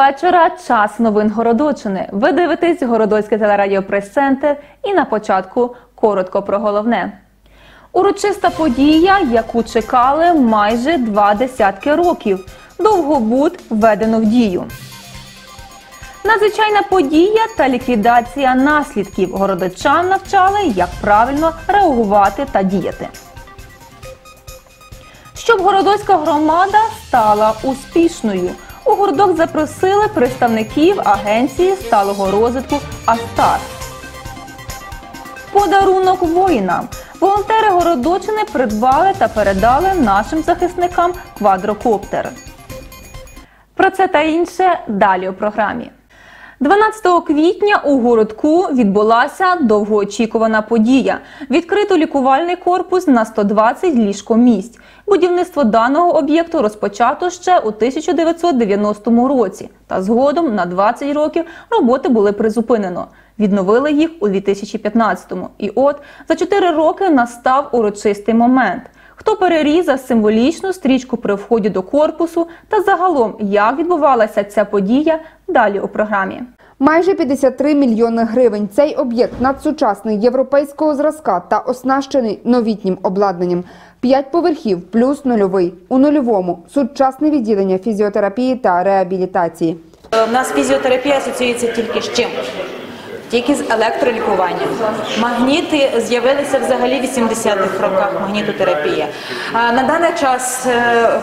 вечора. Час новин Городочини. Ви дивитесь Городоцьке телерадіо прес-центр і на початку коротко про головне. Урочиста подія, яку чекали майже два десятки років. Довгобуд введено в дію. Надзвичайна подія та ліквідація наслідків. Городочан навчали, як правильно реагувати та діяти. Щоб городоцька громада стала успішною. У городок запросили представників агенції сталого розвитку Астар. Подарунок воїнам. Волонтери Городочини придбали та передали нашим захисникам квадрокоптер. Про це та інше далі у програмі. 12 квітня у городку відбулася довгоочікувана подія. Відкрито лікувальний корпус на 120 ліжкомісць. Будівництво даного об'єкту розпочато ще у 1990 році, та згодом на 20 років роботи були призупинено. Відновили їх у 2015-му. І от за 4 роки настав урочистий момент. Хто перерізав символічну стрічку при вході до корпусу та загалом як відбувалася ця подія далі у програмі. Майже 53 мільйони гривень. Цей об'єкт надсучасний європейського зразка та оснащений новітнім обладнанням. П'ять поверхів плюс нульовий. У нульовому сучасне відділення фізіотерапії та реабілітації. У нас фізіотерапія асоціюється тільки з чим? Тільки з електролікуванням. Магніти з'явилися взагалі в 80-х роках, магнітотерапія. На даний час е,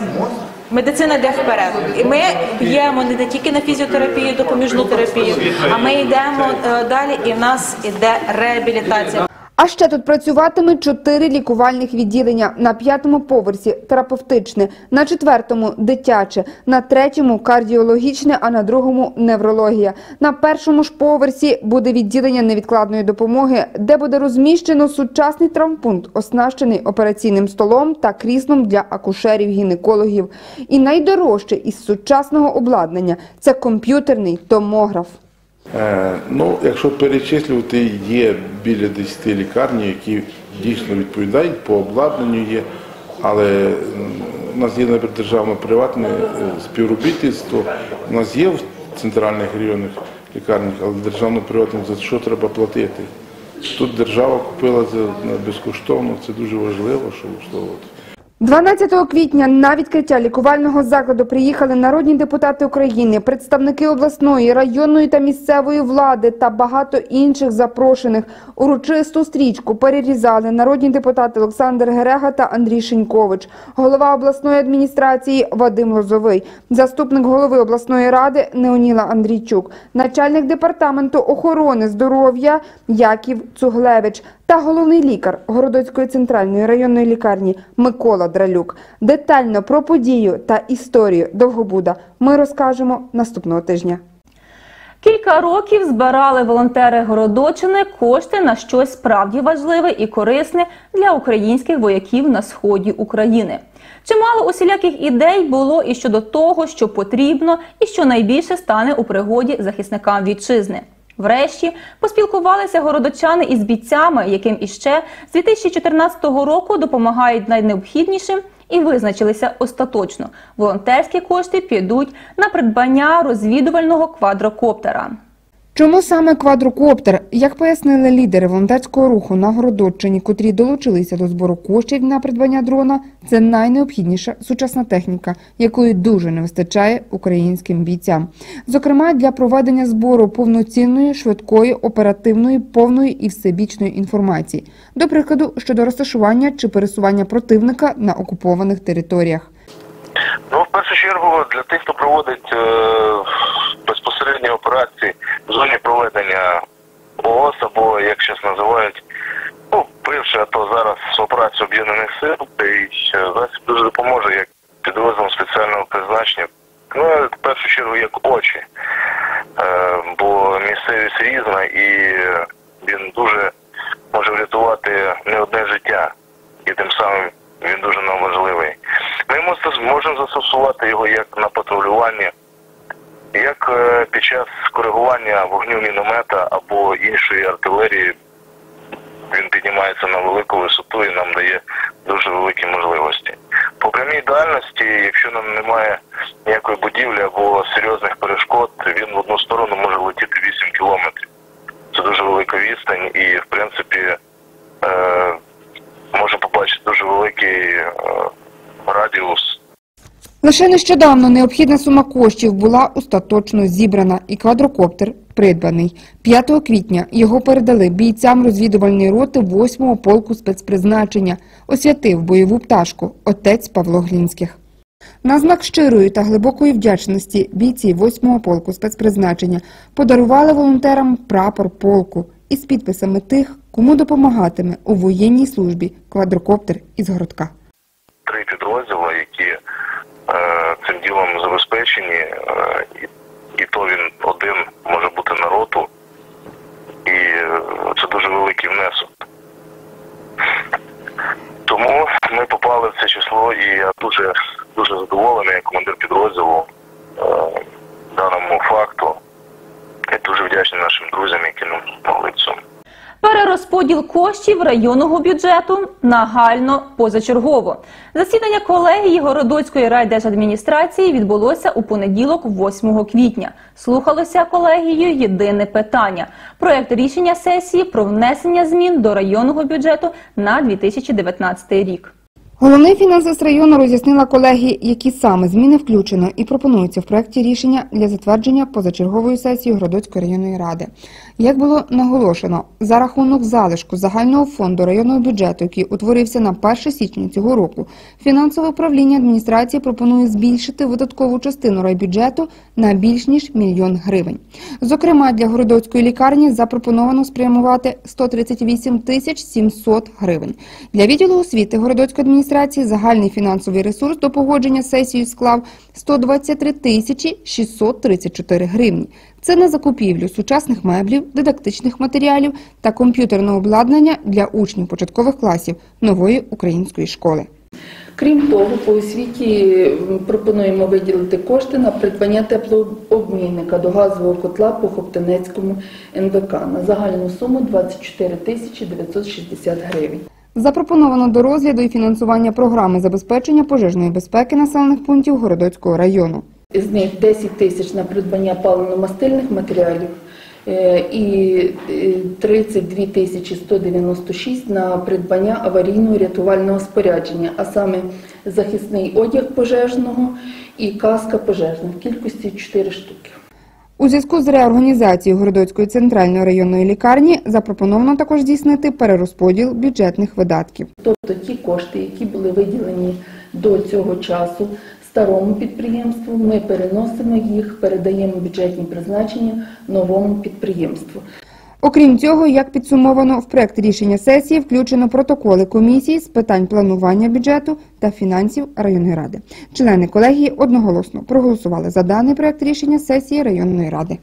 медицина йде вперед. Ми б'ємо не тільки на фізіотерапію, допоміжну терапію, а ми йдемо е, далі, і в нас іде реабілітація. А ще тут працюватиме чотири лікувальних відділення. На п'ятому поверсі терапевтичне, на четвертому дитяче, на третьому кардіологічне, а на другому неврологія. На першому ж поверсі буде відділення невідкладної допомоги, де буде розміщено сучасний травмпункт, оснащений операційним столом та кріслом для акушерів-гінекологів. І найдорожче із сучасного обладнання це комп'ютерний томограф. Е, Ну, якщо перечислювати, є біля 10 лікарні, які дійсно відповідають по обладнанню є, але у нас є наприклад, державно-приватне е, співробітництво. У нас є в центральних районних лікарнях, але державно-приватне за що треба платити? Тут держава купила на безкоштовно, це дуже важливо, що слово. 12 квітня на відкриття лікувального закладу приїхали народні депутати України, представники обласної, районної та місцевої влади та багато інших запрошених. Урочисту стрічку перерізали народні депутати Олександр Герега та Андрій Шинькович, голова обласної адміністрації Вадим Лозовий, заступник голови обласної ради Неоніла Андрійчук, начальник департаменту охорони здоров'я Яків Цуглевич та головний лікар Городоцької центральної районної лікарні Микола Дралюк. Детально про подію та історію Довгобуда ми розкажемо наступного тижня. Кілька років збирали волонтери Городочини кошти на щось справді важливе і корисне для українських вояків на сході України. Чимало усіляких ідей було і щодо того, що потрібно, і що найбільше стане у пригоді захисникам вітчизни. Врешті поспілкувалися городочани із бійцями, яким іще з 2014 року допомагають найнеобхіднішим, і визначилися остаточно. Волонтерські кошти підуть на придбання розвідувального квадрокоптера. Чому саме квадрокоптер? Як пояснили лідери волонтерського руху на Городоччині, котрі долучилися до збору коштів на придбання дрона, це найнеобхідніша сучасна техніка, якої дуже не вистачає українським бійцям. Зокрема, для проведення збору повноцінної, швидкої, оперативної, повної і всебічної інформації, до прикладу, щодо розташування чи пересування противника на окупованих територіях. Ну, в першу чергу, для тих, хто проводить е, безпосередні операції в зоні проведення ООС, або як зараз називають, ну, бивше, а то зараз операцію об'єднаних сил, і засіб дуже допоможе як підрозділом спеціального призначення. Ну, в першу чергу, як очі, е, бо місцевість різна і він дуже може врятувати не одне життя, і тим самим він дуже нам важливий. Ми можемо застосувати його як на патрулюванні, як е, під час коригування вогню міномета або іншої артилерії. Він піднімається на велику висоту і нам дає дуже великі можливості. по прямій дальності, якщо нам немає ніякої будівлі або серйозних перешкод, він в одну сторону може летіти 8 кілометрів. Це дуже велика відстань і, в принципі, е, може побачити дуже великий е, радіус Лише нещодавно необхідна сума коштів була остаточно зібрана і квадрокоптер придбаний. 5 квітня його передали бійцям розвідувальної роти 8-го полку спецпризначення, освятив бойову пташку отець Павло Глінських. На знак щирої та глибокої вдячності бійці 8-го полку спецпризначення подарували волонтерам прапор полку із підписами тих, кому допомагатиме у воєнній службі квадрокоптер із городка. три підрозділи, які е, цим ділом забезпечені, е, і, то він один може бути на роту, і е, це дуже великий внесок. Тому ми попали в це число, і я дуже дуже задоволений як командир підрозділу е, даному факту. І дуже вдячний нашим друзям, які нам допомогли цьому. Перерозподіл коштів районного бюджету нагально позачергово. Засідання колегії Городоцької райдержадміністрації відбулося у понеділок, 8 квітня. Слухалося колегією єдине питання: проект рішення сесії про внесення змін до районного бюджету на 2019 рік. Головний фінансист району роз'яснила колеги, які саме зміни включено і пропонуються в проєкті рішення для затвердження позачергової сесії Городоцької районної ради. Як було наголошено, за рахунок залишку загального фонду районного бюджету, який утворився на 1 січня цього року, фінансове управління адміністрації пропонує збільшити видаткову частину райбюджету на більш ніж мільйон гривень. Зокрема, для Городоцької лікарні запропоновано спрямувати 138 тисяч 700 гривень. Для відділу освіти Городоцької адміністрації загальний фінансовий ресурс до погодження сесії склав 123 тисячі 634 гривні. Це на закупівлю сучасних меблів, дидактичних матеріалів та комп'ютерного обладнання для учнів початкових класів нової української школи. Крім того, по освіті пропонуємо виділити кошти на придбання теплообмінника до газового котла по Хоптинецькому НВК на загальну суму 24 тисячі 960 гривень. Запропоновано до розгляду і фінансування програми забезпечення пожежної безпеки населених пунктів Городоцького району. З них 10 тисяч на придбання паливно-мастильних матеріалів е, і е, 32 тисячі 196 на придбання аварійного рятувального спорядження, а саме захисний одяг пожежного і каска пожежна в кількості 4 штуки. У зв'язку з реорганізацією Городоцької центральної районної лікарні запропоновано також здійснити перерозподіл бюджетних видатків. Тобто ті кошти, які були виділені до цього часу старому підприємству, ми переносимо їх, передаємо бюджетні призначення новому підприємству. Окрім цього, як підсумовано, в проект рішення сесії включено протоколи комісії з питань планування бюджету та фінансів районної ради. Члени колегії одноголосно проголосували за даний проект рішення сесії районної ради.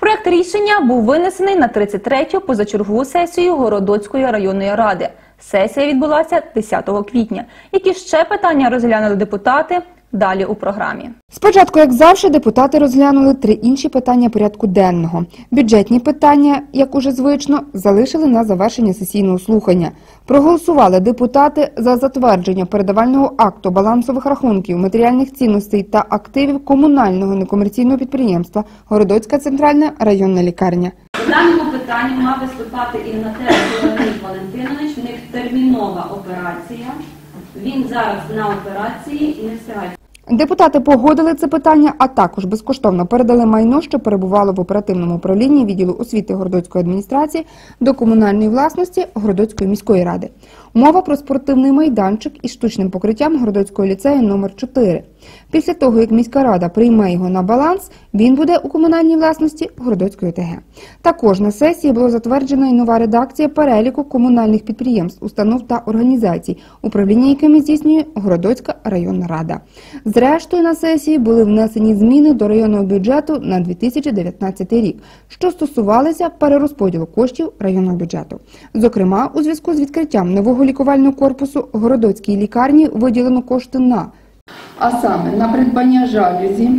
Проект рішення був винесений на 33-ю позачергову сесію Городоцької районної ради. Сесія відбулася 10 квітня. Які ще питання розглянули депутати? Далі у програмі. Спочатку, як завжди, депутати розглянули три інші питання порядку денного. Бюджетні питання, як уже звично, залишили на завершення сесійного слухання. Проголосували депутати за затвердження передавального акту балансових рахунків, матеріальних цінностей та активів комунального некомерційного підприємства Городоцька центральна районна лікарня. В даному питанні мав виступати Ігнатенко Леонід Валентинович. В них термінова операція. Він зараз на операції і не встигає. Депутати погодили це питання, а також безкоштовно передали майно, що перебувало в оперативному управлінні відділу освіти Городоцької адміністрації до комунальної власності Городоцької міської ради. Мова про спортивний майданчик із штучним покриттям Городоцького ліцею номер 4 Після того, як міська рада прийме його на баланс, він буде у комунальній власності Городоцької ОТГ. Також на сесії було затверджена і нова редакція переліку комунальних підприємств, установ та організацій, управління якими здійснює Городоцька районна рада. Зрештою, на сесії були внесені зміни до районного бюджету на 2019 рік, що стосувалися перерозподілу коштів районного бюджету. Зокрема, у зв'язку з відкриттям нового лікувального корпусу Городоцькій лікарні виділено кошти на А саме на придбання жалюзі,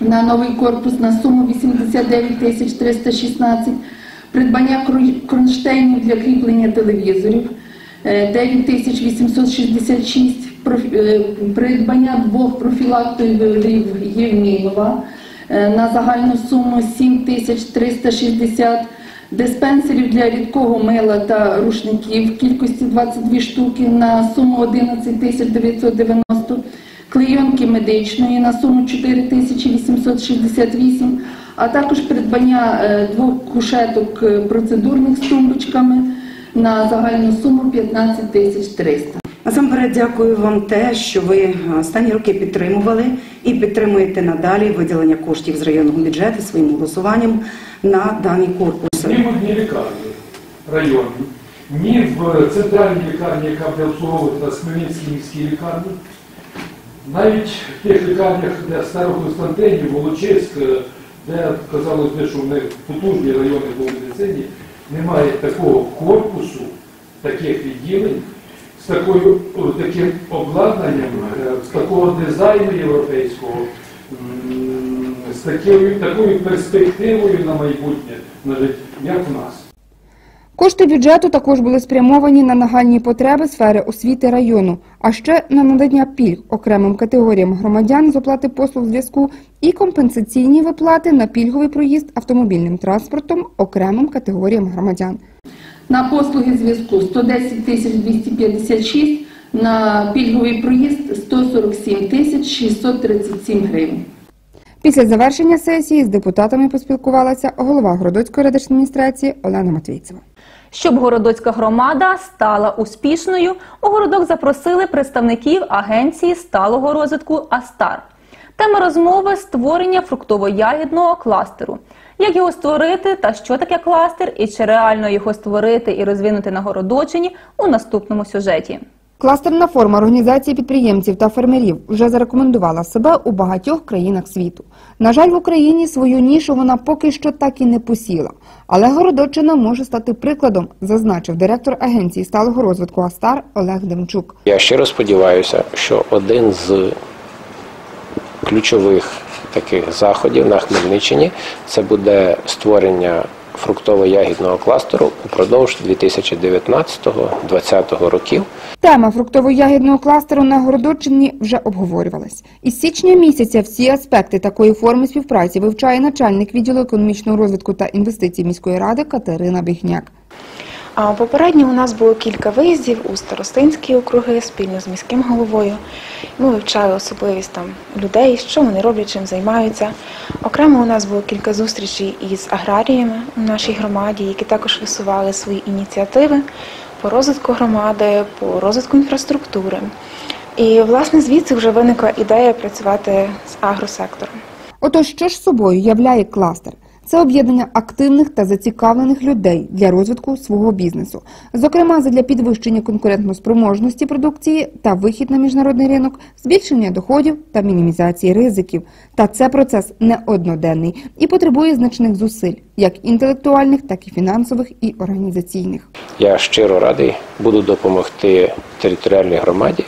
на новий корпус на суму 89 тисяч 316, придбання кронштейнів для кріплення телевізорів, е, 9866 проф- е, придбання двох профілактових Євмілова е, на загальну суму 7360 диспенсерів для рідкого мила та рушників в кількості 22 штуки на суму 11990 клейонки медичної на суму 4868, а також придбання е, двох кушеток е, процедурних з тумбочками на загальну суму 15 тисяч 300. Насамперед дякую вам те, що ви е, останні роки підтримували і підтримуєте надалі виділення коштів з районного бюджету своїм голосуванням на дані корпуси. Ні в одній лікарні районній, ні в центральній лікарні, яка буде обслуговувати нас Хмельницькій міській лікарні, навіть в тих лікарнях, де Староконстантинів, Волочиськ, е, де казалось би, що в них потужні райони по медицині, немає такого корпусу, таких відділень, з такою, таким обладнанням, е, з такого дизайну європейського, з такою, такою перспективою на майбутнє, як в нас. Кошти бюджету також були спрямовані на нагальні потреби сфери освіти району, а ще на надання пільг окремим категоріям громадян з оплати послуг зв'язку і компенсаційні виплати на пільговий проїзд автомобільним транспортом окремим категоріям громадян. На послуги зв'язку 110 тисяч 256, на пільговий проїзд 147 тисяч 637 гривень. Після завершення сесії з депутатами поспілкувалася голова Городоцької рададміністрації Олена Матвійцева. Щоб городоцька громада стала успішною, у городок запросили представників агенції сталого розвитку Астар. Тема розмови створення фруктово-ягідного кластеру. Як його створити та що таке кластер, і чи реально його створити і розвинути на Городочині у наступному сюжеті. Кластерна форма організації підприємців та фермерів вже зарекомендувала себе у багатьох країнах світу. На жаль, в Україні свою нішу вона поки що так і не посіла. Але Городоччина може стати прикладом, зазначив директор агенції сталого розвитку Астар Олег Демчук. Я щиро сподіваюся, що один з ключових таких заходів на Хмельниччині це буде створення фруктово-ягідного кластеру упродовж 2019-2020 років. Тема фруктово-ягідного кластеру на Городоччині вже обговорювалась. Із січня місяця всі аспекти такої форми співпраці вивчає начальник відділу економічного розвитку та інвестицій міської ради Катерина Бігняк. Попередньо у нас було кілька виїздів у старостинські округи спільно з міським головою. Ми вивчали особливість там людей, що вони роблять, чим займаються. Окремо у нас було кілька зустрічей із аграріями у нашій громаді, які також висували свої ініціативи по розвитку громади, по розвитку інфраструктури. І власне звідси вже виникла ідея працювати з агросектором. Отож, що ж собою являє кластер? Це об'єднання активних та зацікавлених людей для розвитку свого бізнесу, зокрема задля підвищення конкурентноспроможності продукції та вихід на міжнародний ринок, збільшення доходів та мінімізації ризиків. Та це процес не одноденний і потребує значних зусиль, як інтелектуальних, так і фінансових і організаційних. Я щиро радий буду допомогти територіальній громаді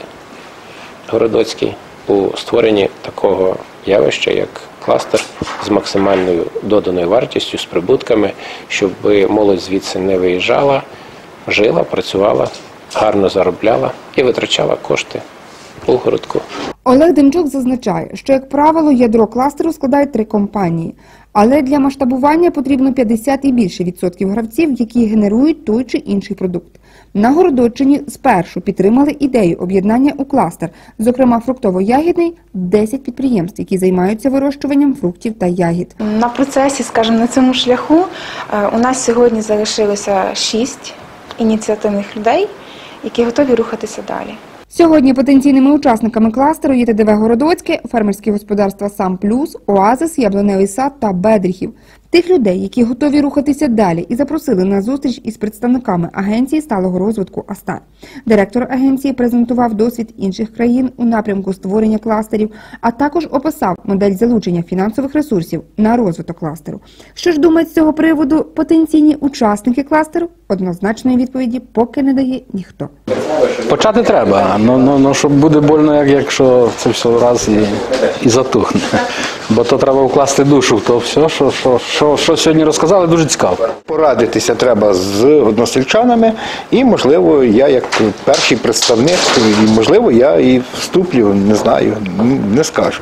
Городоцькій у створенні такого явища, як кластер з максимальною доданою вартістю, з прибутками, щоб молодь звідси не виїжджала, жила, працювала, гарно заробляла і витрачала кошти у городку. Олег Демчук зазначає, що, як правило, ядро кластеру складають три компанії. Але для масштабування потрібно 50 і більше відсотків гравців, які генерують той чи інший продукт. На Городоччині спершу підтримали ідею об'єднання у кластер, зокрема фруктово-ягідний, 10 підприємств, які займаються вирощуванням фруктів та ягід. На процесі, скажімо, на цьому шляху е, у нас сьогодні залишилося шість ініціативних людей, які готові рухатися далі. Сьогодні потенційними учасниками кластеру є ТДВ Городоцьке, фермерські господарства Сам Плюс, Оазис, Яблуневий сад та Бедріхів. Тих людей, які готові рухатися далі, і запросили на зустріч із представниками агенції сталого розвитку АСТАР. Директор агенції презентував досвід інших країн у напрямку створення кластерів, а також описав модель залучення фінансових ресурсів на розвиток кластеру. Що ж думають з цього приводу потенційні учасники кластеру? Однозначної відповіді поки не дає ніхто. Почати треба, ну, ну, ну щоб буде больно, як якщо це все раз і, і затухне. Бо то треба вкласти душу в то все, що, що що, що сьогодні розказали, дуже цікаво. Порадитися треба з односельчанами, і можливо, я як перший представник, і можливо, я і вступлю, не знаю, не скажу.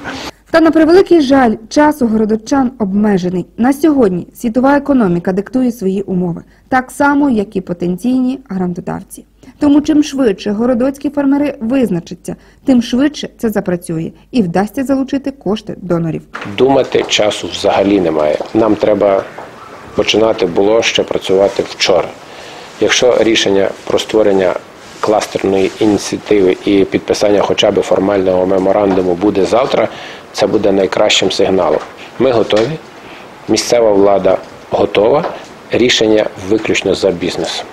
Та на превеликий жаль, час у городочан обмежений. На сьогодні світова економіка диктує свої умови, так само, як і потенційні грантодавці. Тому чим швидше городоцькі фермери визначаться, тим швидше це запрацює і вдасться залучити кошти донорів. Думати часу взагалі немає. Нам треба починати було ще працювати вчора. Якщо рішення про створення кластерної ініціативи і підписання хоча б формального меморандуму буде завтра, це буде найкращим сигналом. Ми готові, місцева влада готова, рішення виключно за бізнесом.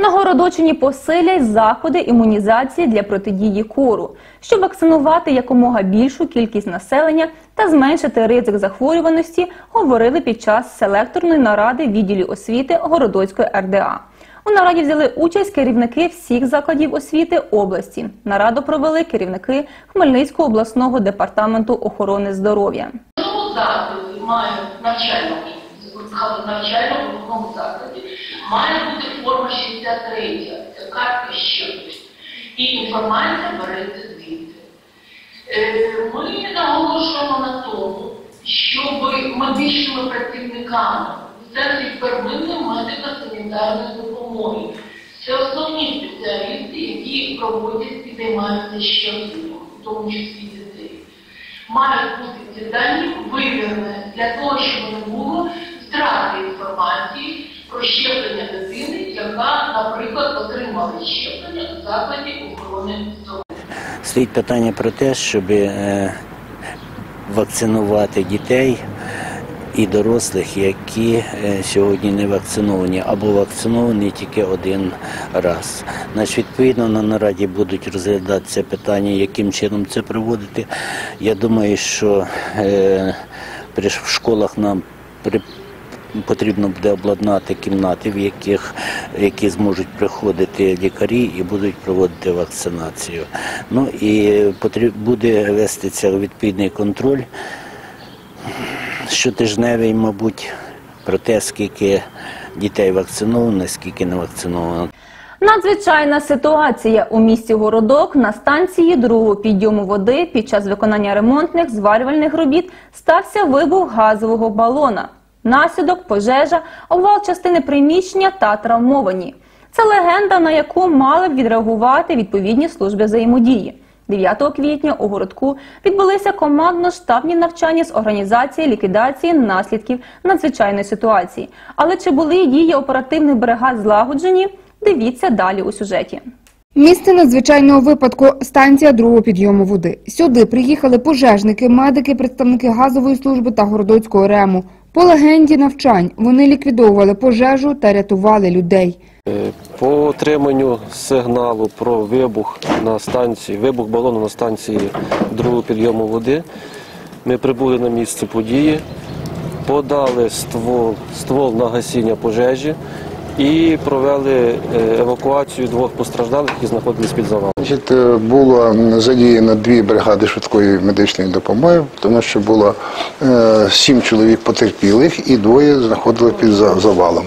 На Городочині посилять заходи імунізації для протидії кору, щоб вакцинувати якомога більшу кількість населення та зменшити ризик захворюваності, говорили під час селекторної наради відділів освіти Городоцької РДА. У нараді взяли участь керівники всіх закладів освіти області. Нараду провели керівники Хмельницького обласного департаменту охорони здоров'я. Закладі має навчальному навчальному виховному закладі має бути форма 63, це картка щодості. І інформація береться звідти. Е, Ми наголошуємо на тому, щоб медичними працівниками в центрі первинної медико-санітарної допомоги. Це основні спеціалісти, які проводять і займаються щодо, в тому числі дітей. Мають бути ці дані вивірені для того, щоб не було втрати інформації про щеплення дитини, яка, наприклад, отримала щеплення у закладі охорони здоров'я. Стоїть питання про те, щоб е, вакцинувати дітей і дорослих, які е, сьогодні не вакциновані або вакциновані тільки один раз. Значить, відповідно на нараді будуть розглядатися питання, яким чином це проводити. Я думаю, що е, в школах нам при Потрібно буде обладнати кімнати, в яких які зможуть приходити лікарі і будуть проводити вакцинацію. Ну і потріб, буде вестися відповідний контроль щотижневий, мабуть, про те, скільки дітей вакциновано, скільки не вакциновано. Надзвичайна ситуація у місті Городок на станції другого підйому води під час виконання ремонтних зварювальних робіт стався вибух газового балона. Наслідок пожежа, обвал частини приміщення та травмовані. Це легенда, на яку мали б відреагувати відповідні служби взаємодії. 9 квітня у городку відбулися командно-штабні навчання з організації ліквідації наслідків надзвичайної ситуації. Але чи були дії оперативних бригад злагоджені? Дивіться далі у сюжеті. Місце надзвичайного випадку станція другого підйому води. Сюди приїхали пожежники, медики, представники газової служби та городоцького рему. По легенді навчань вони ліквідовували пожежу та рятували людей. Е, По отриманню сигналу про вибух на станції, вибух балону на станції другого підйому води, ми прибули на місце події, подали ствол, ствол на гасіння пожежі і провели е, евакуацію двох постраждалих, які знаходились під завалом. Е, було задіяно дві бригади швидкої медичної допомоги, тому що було е, сім чоловік потерпілих і двоє знаходили під завалом.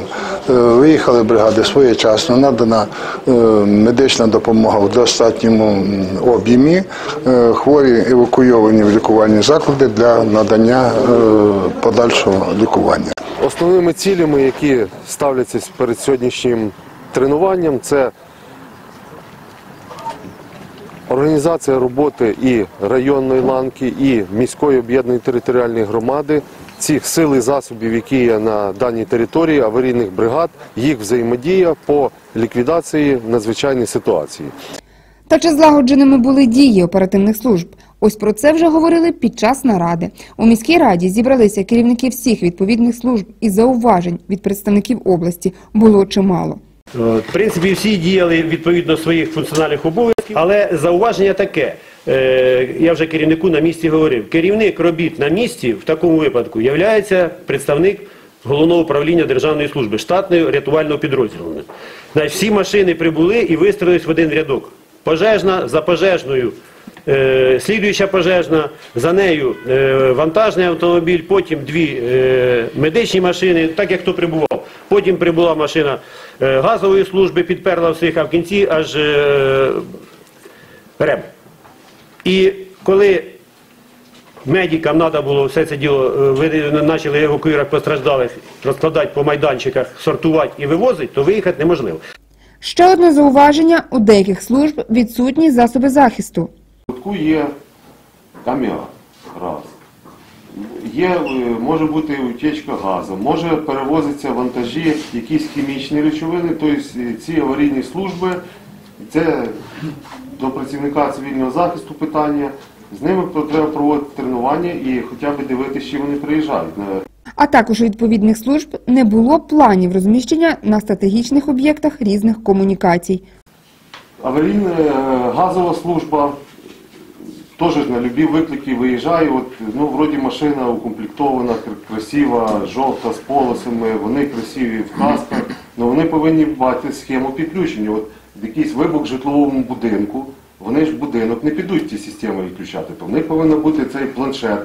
Виїхали бригади своєчасно, надана медична допомога в достатньому об'ємі. Хворі евакуйовані в лікувальні заклади для надання подальшого лікування. Основними цілями, які ставляться перед сьогоднішнім тренуванням, це організація роботи і районної ланки, і міської об'єднаної територіальної громади, цих сил і засобів, які є на даній території, аварійних бригад, їх взаємодія по ліквідації надзвичайної ситуації. Та чи злагодженими були дії оперативних служб? Ось про це вже говорили під час наради. У міській раді зібралися керівники всіх відповідних служб і зауважень від представників області було чимало. В принципі, всі діяли відповідно своїх функціональних обов'язків, але зауваження таке. Е, Я вже керівнику на місці говорив. Керівник робіт на місці в такому випадку є представник головного управління державної служби, штатної рятувального підрозділу. Значить, всі машини прибули і вистроїлись в один рядок. Пожежна за пожежною е, слідуюча пожежна, за нею е, вантажний автомобіль, потім дві е, медичні машини, так як хто прибував. Потім прибула машина газової служби, підперла всіх, а в кінці аж РЕБ. І коли медикам треба було все це діло, ви почали евакуювати постраждалих, розкладати по майданчиках, сортувати і вивозити, то виїхати неможливо. Ще одне зауваження у деяких служб відсутні засоби захисту. Кутку є камера, раз. Є, е, може бути утечка газу, може перевозитися вантажі, якісь хімічні речовини, тобто е, ці аварійні служби, це до працівника цивільного захисту питання. З ними треба проводити тренування і хоча б дивитися, чи вони приїжджають. А також у відповідних служб не було планів розміщення на стратегічних об'єктах різних комунікацій. Аварійна е, газова служба теж на любі виклики виїжджає. От, ну, вроді машина укомплектована, кр- красива, жовта з полосами, вони красиві в касках, але вони повинні мати схему підключення. От якийсь вибух в житловому будинку, вони ж будинок не підуть ті системи відключати. То в них повинен бути цей планшет.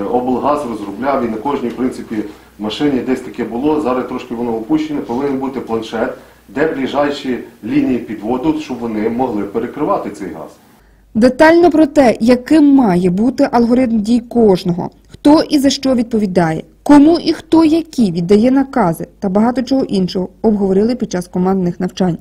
Е, Облгаз розробляв і на кожній в принципі машині десь таке було. Зараз трошки воно опущене, повинен бути планшет, де ближайші лінії підводу, щоб вони могли перекривати цей газ. Детально про те, яким має бути алгоритм дій кожного, хто і за що відповідає, кому і хто які віддає накази та багато чого іншого обговорили під час командних навчань.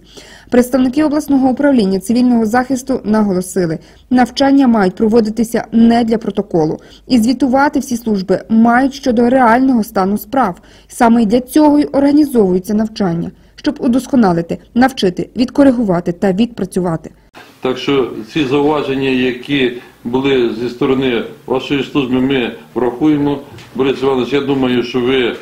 Представники обласного управління цивільного захисту наголосили, навчання мають проводитися не для протоколу, і звітувати всі служби мають щодо реального стану справ. Саме для цього й організовуються навчання, щоб удосконалити, навчити, відкоригувати та відпрацювати. Так що ці зауваження, які були зі сторони вашої служби, ми врахуємо. Борис Іванович, я думаю, що ви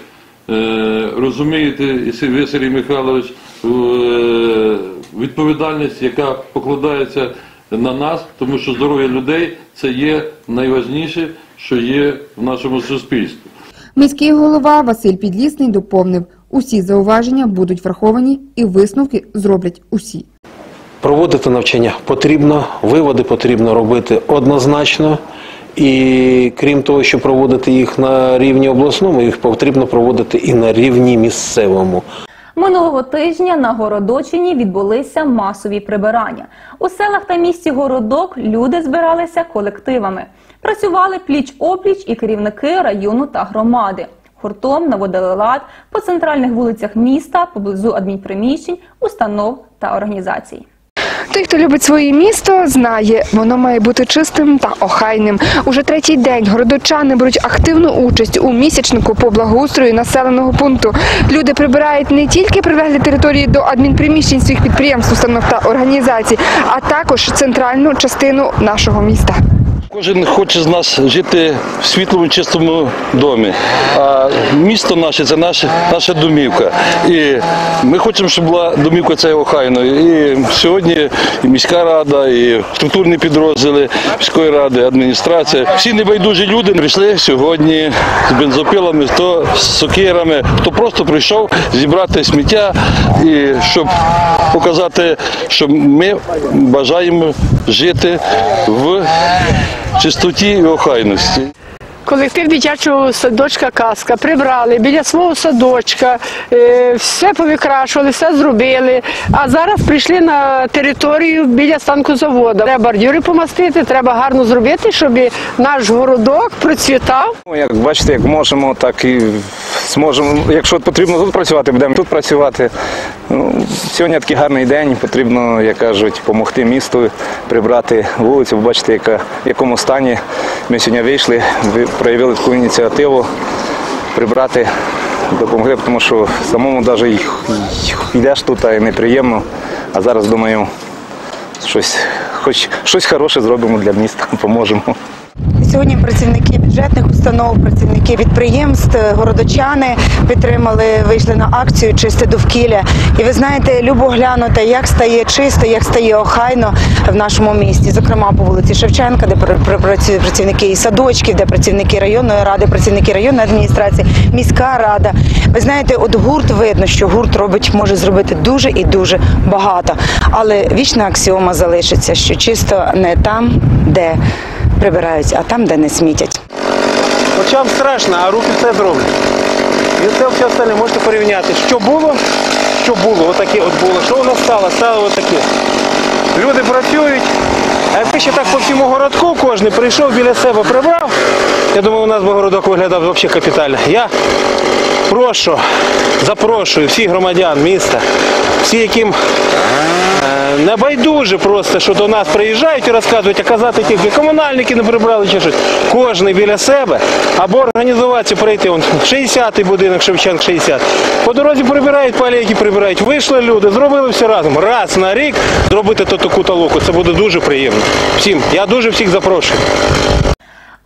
е, розумієте, і ви, Сергій Михайлович, е, відповідальність, яка покладається на нас, тому що здоров'я людей це є найважніше, що є в нашому суспільстві. Міський голова Василь Підлісний доповнив, усі зауваження будуть враховані і висновки зроблять усі. Проводити навчання потрібно, виводи потрібно робити однозначно. І крім того, що проводити їх на рівні обласному, їх потрібно проводити і на рівні місцевому. Минулого тижня на Городочині відбулися масові прибирання. У селах та місті Городок люди збиралися колективами. Працювали пліч-опліч і керівники району та громади. Гуртом наводили лад по центральних вулицях міста, поблизу адмінприміщень, установ та організацій. Той, хто любить своє місто, знає, воно має бути чистим та охайним. Уже третій день городочани беруть активну участь у місячнику по благоустрою населеного пункту. Люди прибирають не тільки прилеглі території до адмінприміщень своїх підприємств, установ та організацій, а також центральну частину нашого міста. Кожен хоче з нас жити в світлому, чистому домі. А місто наше це наша, наша домівка. І ми хочемо, щоб була домівка ця охайною. І сьогодні і міська рада, і структурні підрозділи міської ради, адміністрація. Всі небайдужі люди прийшли сьогодні з бензопилами, хто з сокирами, хто просто прийшов зібрати сміття і щоб показати, що ми бажаємо жити в чистоті і охайності. Колектив дитячого садочка Казка прибрали біля свого садочка, е, все повикрашували, все зробили. А зараз прийшли на територію біля станкозаводу. Треба бордюри помастити, треба гарно зробити, щоб наш городок процвітав. Ну, Як бачите, як можемо, так і зможемо. Якщо потрібно тут працювати, будемо тут працювати. Ну, сьогодні такий гарний день, потрібно, як кажуть, допомогти місту, прибрати вулицю, бачите, яка, в якому стані. Ми сьогодні вийшли, ви проявили таку ініціативу прибрати, допомогли, тому що самому навіть йдеш тут, й неприємно. А зараз думаю, щось, хоч щось хороше зробимо для міста, поможемо. Сьогодні працівники бюджетних установ, працівники підприємств, городочани підтримали, вийшли на акцію Чисте довкілля. І ви знаєте, любо глянути, як стає чисто, як стає охайно в нашому місті, зокрема по вулиці Шевченка, де пр- пр- працюють працівники і садочків, де працівники районної ради, працівники районної адміністрації, міська рада. Ви знаєте, от гурт видно, що гурт робить, може зробити дуже і дуже багато. Але вічна аксіома залишиться, що чисто не там, де прибирають, а там, де не смітять. Очам страшно, а руки все зроблять. І це все остальне можете порівняти. Що було, що було, отаке от було. Що у нас стало? Стало отаке. Люди працюють, а якби ще так по всьому городку кожен прийшов біля себе, прибрав. Я думаю, у нас би городок виглядав взагалі капітально. Я прошу, запрошую всіх громадян міста, всі, яким е, не байдуже просто, що до нас приїжджають і розказують, а казати тільки комунальники не прибрали чи щось. Кожний біля себе або організуватися прийти. Он 60-й будинок Шевченк 60. По дорозі прибирають, по прибирають. Вийшли люди, зробили все разом. Раз на рік зробити то таку толоку. Це буде дуже приємно. Всім. Я дуже всіх запрошую.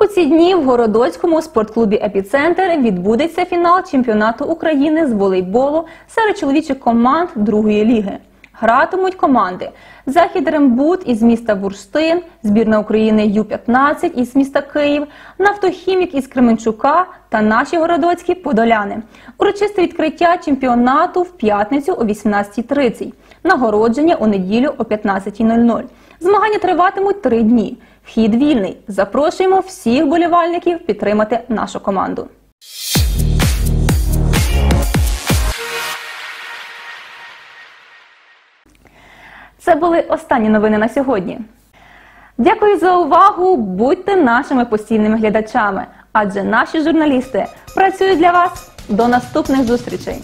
У ці дні в Городоцькому спортклубі Епіцентр відбудеться фінал чемпіонату України з волейболу серед чоловічих команд другої ліги. Гратимуть команди Захід Рембут із міста Бурштин, збірна України Ю-15 із міста Київ, Нафтохімік із Кременчука та наші городоцькі подоляни. Урочисте відкриття чемпіонату в п'ятницю о 18.30. Нагородження у неділю о 15.00. Змагання триватимуть три дні. Вхід вільний. Запрошуємо всіх болівальників підтримати нашу команду. Це були останні новини на сьогодні. Дякую за увагу. Будьте нашими постійними глядачами, адже наші журналісти працюють для вас. До наступних зустрічей!